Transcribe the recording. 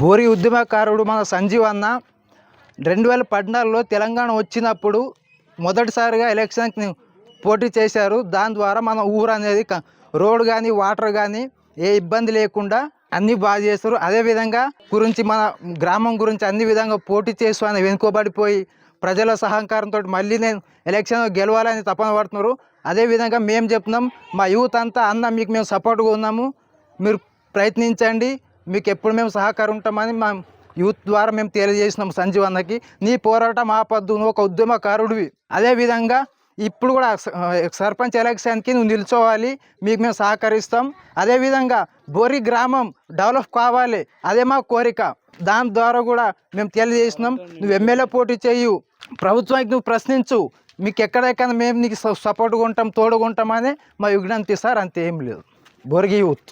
బోరి ఉద్యమకారుడు మన సంజీవ్ అన్న రెండు వేల పద్నాలుగులో తెలంగాణ వచ్చినప్పుడు మొదటిసారిగా ఎలక్షన్కి పోటీ చేశారు. దాని ద్వారా మన ఊరు అనేది రోడ్డు రోడ్ కానీ వాటర్ కానీ ఏ ఇబ్బంది లేకుండా అన్నీ బాగా చేస్తారు అదేవిధంగా గురించి మన గ్రామం గురించి అన్ని విధంగా పోటీ చేస్తూ అని వెనుకబడిపోయి ప్రజల సహకారంతో మళ్ళీ నేను ఎలక్షన్ గెలవాలని తపన పడుతున్నారు. అదేవిధంగా మేము చెప్తున్నాం మా యూత్ అంతా అన్న మీకు మేము సపోర్ట్గా ఉన్నాము. మీరు ప్రయత్నించండి. మీకు ఎప్పుడు మేము సహకారం ఉంటామని మా యూత్ ద్వారా మేము తెలియజేసినాం సంజీవ్ అన్నకి. నీ పోరాటం ఆపద్దు నువ్వు ఒక ఉద్యమకారుడివి. అదేవిధంగా ఇప్పుడు కూడా సర్పంచ్ ఎలక్షన్కి నువ్వు నిల్చోవాలి మీకు మేము సహకరిస్తాం. అదేవిధంగా బోరి గ్రామం డెవలప్ కావాలి అదే మా కోరిక. దాని ద్వారా కూడా మేము తెలియజేసినాం నువ్వు ఎమ్మెల్యే పోటీ చేయు ప్రభుత్వానికి నువ్వు ప్రశ్నించు మీకు ఎక్కడెక్కడ మేము నీకు సపోర్ట్గా ఉంటాం తోడుగా ఉంటామని మా విజ్ఞప్తి సార్ అంతేం లేదు. బొరిగి యూత్.